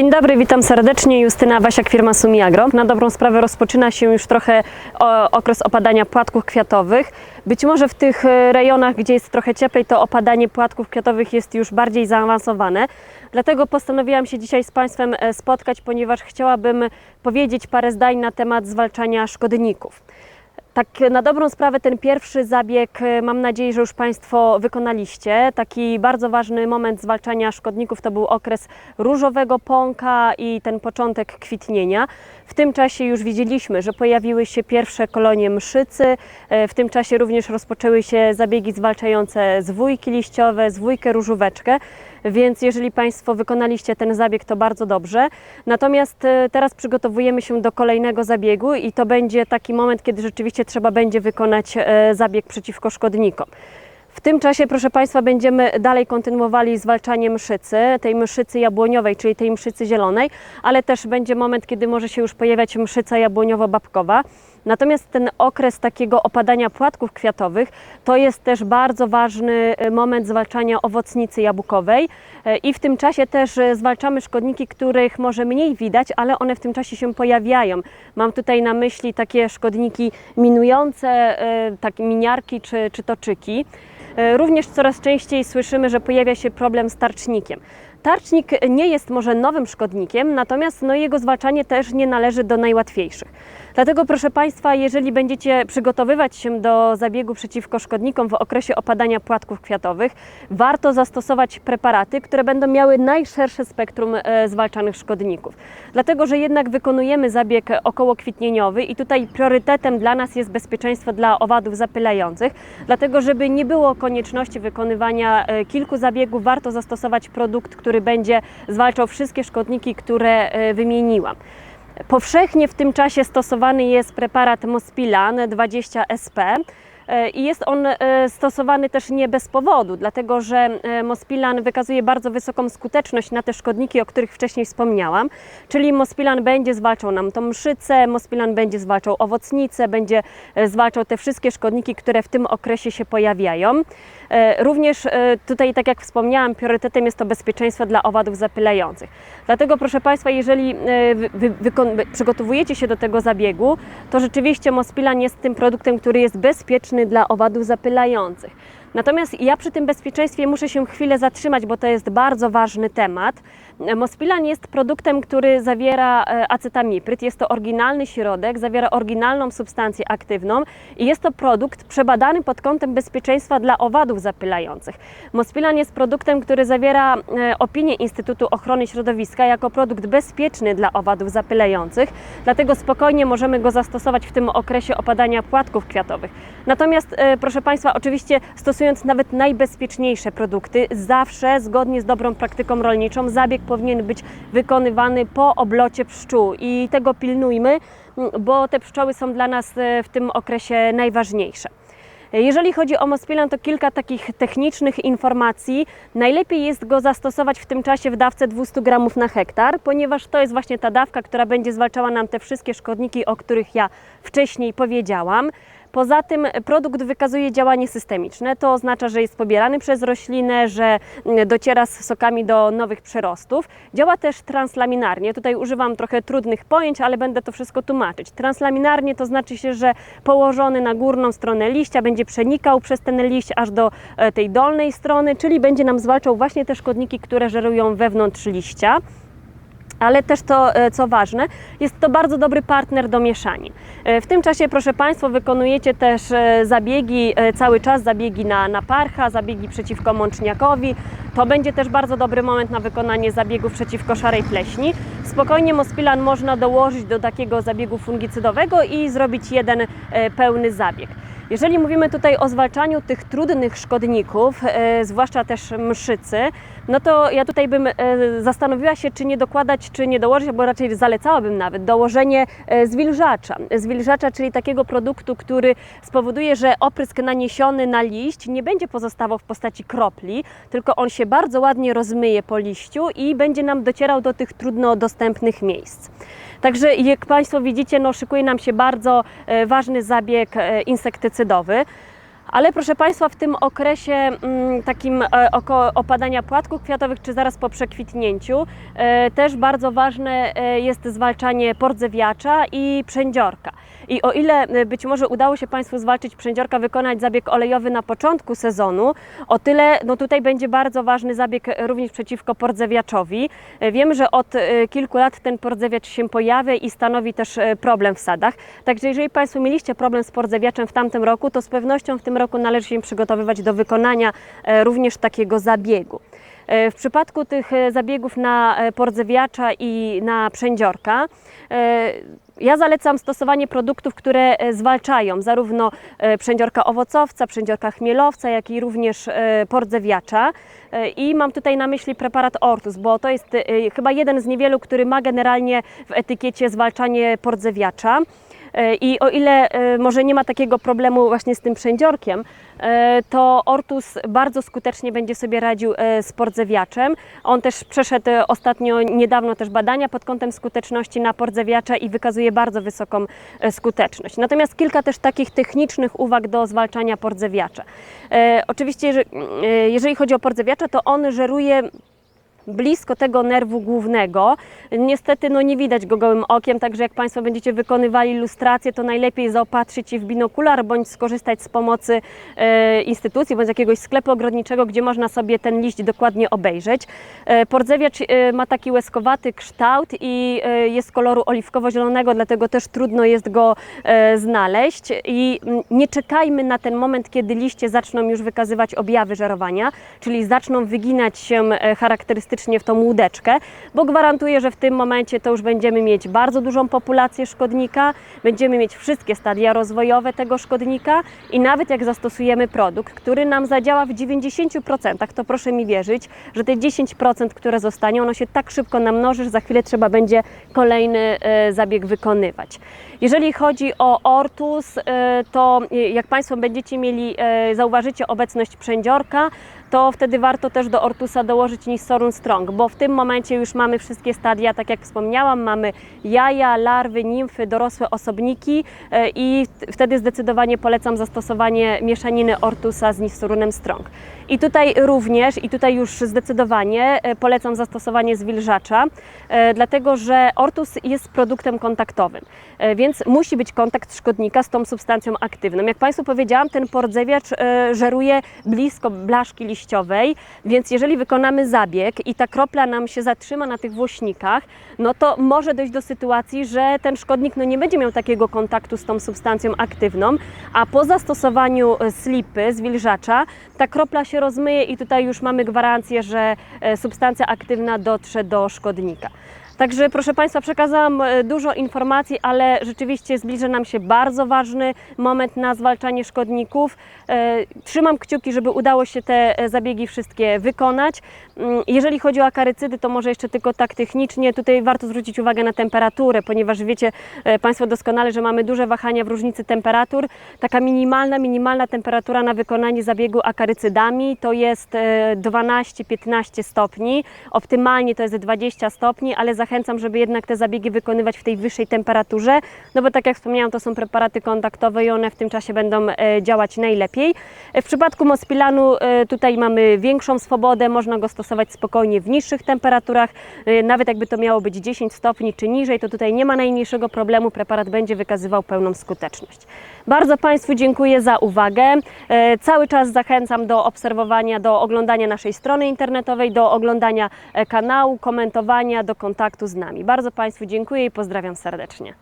Dzień dobry, witam serdecznie. Justyna Wasiak, firma Sumiagro. Na dobrą sprawę rozpoczyna się już trochę okres opadania płatków kwiatowych. Być może w tych e, rejonach, gdzie jest trochę cieplej, to opadanie płatków kwiatowych jest już bardziej zaawansowane. Dlatego postanowiłam się dzisiaj z Państwem e, spotkać, ponieważ chciałabym powiedzieć parę zdań na temat zwalczania szkodników. Tak na dobrą sprawę ten pierwszy zabieg e, mam nadzieję, że już Państwo wykonaliście. Taki bardzo ważny moment zwalczania szkodników to był okres różowego pąka i ten początek kwitnienia. W tym czasie już widzieliśmy, że pojawiły się pierwsze kolonie mszycy. E, W tym czasie również rozpoczęły się zabiegi zwalczające zwójki liściowe, zwójkę różóweczkę. Więc jeżeli Państwo wykonaliście ten zabieg, to bardzo dobrze. Natomiast e, teraz przygotowujemy się do kolejnego zabiegu i to będzie taki moment, kiedy rzeczywiście trzeba będzie wykonać e, zabieg przeciwko szkodnikom. W tym czasie, proszę Państwa, będziemy dalej kontynuowali zwalczanie mszycy, tej mszycy jabłoniowej, czyli tej mszycy zielonej, ale też będzie moment, kiedy może się już pojawiać mszyca jabłoniowo-babkowa. Natomiast ten okres takiego opadania płatków kwiatowych to jest też bardzo ważny e, moment zwalczania owocnicy jabłkowej E, i w tym czasie też e, zwalczamy szkodniki, których może mniej widać, ale one w tym czasie się pojawiają. Mam tutaj na myśli takie szkodniki minujące, takie miniarki czy, czy toczyki. Również coraz częściej słyszymy, że pojawia się problem z tarcznikiem. Tarcznik nie jest może nowym szkodnikiem, natomiast no, jego zwalczanie też nie należy do najłatwiejszych. Dlatego proszę Państwa, jeżeli będziecie przygotowywać się do zabiegu przeciwko szkodnikom w okresie opadania płatków kwiatowych, warto zastosować preparaty, które będą miały najszersze spektrum e, zwalczanych szkodników. Dlatego, że jednak wykonujemy zabieg okołokwitnieniowy i tutaj priorytetem dla nas jest bezpieczeństwo dla owadów zapylających. Dlatego, żeby nie było konieczności wykonywania e, kilku zabiegów, warto zastosować produkt, który będzie zwalczał wszystkie szkodniki, które e, wymieniłam. Powszechnie w tym czasie stosowany jest preparat Mospilan 20 SP. E, I jest on e, stosowany też nie bez powodu, dlatego że e, Mospilan wykazuje bardzo wysoką skuteczność na te szkodniki, o których wcześniej wspomniałam. Czyli Mospilan będzie zwalczał nam tą mszycę, Mospilan będzie zwalczał owocnicę, będzie zwalczał te wszystkie szkodniki, które w tym okresie się pojawiają. Również tutaj, tak jak wspomniałam, priorytetem jest to bezpieczeństwo dla owadów zapylających. Dlatego, proszę Państwa, jeżeli wy, wy- przygotowujecie się do tego zabiegu, to rzeczywiście Mospilan jest tym produktem, który jest bezpieczny dla owadów zapylających. Natomiast ja przy tym bezpieczeństwie muszę się chwilę zatrzymać, bo to jest bardzo ważny temat. Mospilan jest produktem, który zawiera e, acetamipryt. Jest to oryginalny środek, zawiera oryginalną substancję aktywną i jest to produkt przebadany pod kątem bezpieczeństwa dla owadów zapylających. Mospilan jest produktem, który zawiera e, opinię Instytutu Ochrony Środowiska jako produkt bezpieczny dla owadów zapylających, dlatego spokojnie możemy go zastosować w tym okresie opadania płatków kwiatowych. Natomiast, e, proszę Państwa, oczywiście stosując nawet najbezpieczniejsze produkty, zawsze zgodnie z dobrą praktyką rolniczą zabieg powinien być wykonywany po oblocie pszczół i tego pilnujmy, bo te pszczoły są dla nas e, w tym okresie najważniejsze. Jeżeli chodzi o Mospilan, to kilka takich technicznych informacji. Najlepiej jest go zastosować w tym czasie w dawce 200 gramów na hektar, ponieważ to jest właśnie ta dawka, która będzie zwalczała nam te wszystkie szkodniki, o których ja wcześniej powiedziałam. Poza tym produkt wykazuje działanie systemiczne. To oznacza, że jest pobierany przez roślinę, że mm, dociera z sokami do nowych przerostów. Działa też translaminarnie. Tutaj używam trochę trudnych pojęć, ale będę to wszystko tłumaczyć. Translaminarnie to znaczy się, że położony na górną stronę liścia będzie przenikał przez ten liść aż do e, tej dolnej strony, czyli będzie nam zwalczał właśnie te szkodniki, które żerują wewnątrz liścia. Ale też to, e, co ważne, jest to bardzo dobry partner do mieszanin. E, W tym czasie, proszę Państwa, wykonujecie też e, zabiegi, cały czas zabiegi na, na parcha, zabiegi przeciwko mączniakowi. To będzie też bardzo dobry moment na wykonanie zabiegów przeciwko szarej pleśni. Spokojnie Mospilan można dołożyć do takiego zabiegu fungicydowego i zrobić jeden pełny zabieg. Jeżeli mówimy tutaj o zwalczaniu tych trudnych szkodników, e, zwłaszcza też mszycy, no to ja tutaj bym e, zastanowiła się, czy nie dokładać, czy nie dołożyć, bo raczej zalecałabym nawet dołożenie e, zwilżacza. Zwilżacza, czyli takiego produktu, który spowoduje, że oprysk naniesiony na liść nie będzie pozostawał w postaci kropli, tylko on się bardzo ładnie rozmyje po liściu i będzie nam docierał do tych trudno dostępnych miejsc. Także jak Państwo widzicie, no, szykuje nam się bardzo e, ważny zabieg e, insektycydowy. Ale proszę Państwa, w tym okresie mm, takim e, opadania płatków kwiatowych, czy zaraz po przekwitnięciu, e, też bardzo ważne e, jest zwalczanie pordzewiacza i przędziorka. I o ile być może udało się Państwu zwalczyć przędziorka, wykonać zabieg olejowy na początku sezonu, o tyle no tutaj będzie bardzo ważny zabieg również przeciwko pordzewiaczowi. Wiemy, że od kilku lat ten pordzewiacz się pojawia i stanowi też problem w sadach. Także jeżeli Państwo mieliście problem z pordzewiaczem w tamtym roku, to z pewnością w tym roku należy się przygotowywać do wykonania e, również takiego zabiegu. E, W przypadku tych e, zabiegów na pordzewiacza i na przędziorka, ja zalecam stosowanie produktów, które zwalczają zarówno przędziorka owocowca, przędziorka chmielowca, jak i również pordzewiacza. I mam tutaj na myśli preparat Ortus, bo to jest chyba jeden z niewielu, który ma generalnie w etykiecie zwalczanie pordzewiacza. I o ile e, może nie ma takiego problemu właśnie z tym przędziorkiem, e, to Ortus bardzo skutecznie będzie sobie radził e, z pordzewiaczem. On też przeszedł ostatnio niedawno też badania pod kątem skuteczności na pordzewiacza i wykazuje bardzo wysoką skuteczność. Natomiast kilka też takich technicznych uwag do zwalczania pordzewiacza. Oczywiście, jeżeli, jeżeli chodzi o pordzewiacza, to on żeruje blisko tego nerwu głównego. Niestety no, nie widać go gołym okiem, także jak Państwo będziecie wykonywali ilustrację, to najlepiej zaopatrzyć się w binokular bądź skorzystać z pomocy e, instytucji bądź jakiegoś sklepu ogrodniczego, gdzie można sobie ten liść dokładnie obejrzeć. E, pordzewiacz e, ma taki łezkowaty kształt i e, jest koloru oliwkowo-zielonego, dlatego też trudno jest go e, znaleźć i mm, nie czekajmy na ten moment, kiedy liście zaczną już wykazywać objawy żerowania, czyli zaczną wyginać się e, charakterystycznie w tą łódeczkę, bo gwarantuję, że w tym momencie to już będziemy mieć bardzo dużą populację szkodnika, będziemy mieć wszystkie stadia rozwojowe tego szkodnika i nawet jak zastosujemy produkt, który nam zadziała w 90%, to proszę mi wierzyć, że te 10%, które zostanie, ono się tak szybko namnoży, że za chwilę trzeba będzie kolejny e, zabieg wykonywać. Jeżeli chodzi o ortus, e, to e, jak Państwo będziecie mieli, zauważycie obecność przędziorka, to wtedy warto też do ortusa dołożyć Nisorun Strong, bo w tym momencie już mamy wszystkie stadia, tak jak wspomniałam, mamy jaja, larwy, nimfy, dorosłe osobniki e, i wtedy zdecydowanie polecam zastosowanie mieszaniny ortusa z Nisorunem Strong. I tutaj również, i tutaj już zdecydowanie e, polecam zastosowanie zwilżacza, e, dlatego że ortus jest produktem kontaktowym, więc musi być kontakt szkodnika z tą substancją aktywną. Jak Państwu powiedziałam, ten pordzewiacz żeruje blisko blaszki liściowej, więc jeżeli wykonamy zabieg i ta kropla nam się zatrzyma na tych włośnikach, no to może dojść do sytuacji, że ten szkodnik no, nie będzie miał takiego kontaktu z tą substancją aktywną, a po zastosowaniu e, slipy, zwilżacza, ta kropla się rozmyje i tutaj już mamy gwarancję, że e, substancja aktywna dotrze do szkodnika. Także proszę Państwa, przekazałam e, dużo informacji, ale rzeczywiście zbliża nam się bardzo ważny moment na zwalczanie szkodników. E, Trzymam kciuki, żeby udało się te e, zabiegi wszystkie wykonać. Mm, Jeżeli chodzi o akarycydy, to może jeszcze tylko tak technicznie. Tutaj warto zwrócić uwagę na temperaturę, ponieważ wiecie Państwo doskonale, że mamy duże wahania w różnicy temperatur. Taka minimalna, minimalna temperatura na wykonanie zabiegu akarycydami to jest e, 12-15 stopni. Optymalnie to jest 20 stopni, ale zachęcam, żeby jednak te zabiegi wykonywać w tej wyższej temperaturze, no bo tak jak wspomniałam, to są preparaty kontaktowe i one w tym czasie będą e, działać najlepiej. E, W przypadku Mospilanu e, tutaj mamy większą swobodę, można go stosować spokojnie w niższych temperaturach, nawet jakby to miało być 10 stopni czy niżej, to tutaj nie ma najmniejszego problemu, preparat będzie wykazywał pełną skuteczność. Bardzo Państwu dziękuję za uwagę. Cały czas zachęcam do obserwowania, do oglądania naszej strony internetowej, do oglądania kanału, komentowania, do kontaktu z nami. Bardzo Państwu dziękuję i pozdrawiam serdecznie.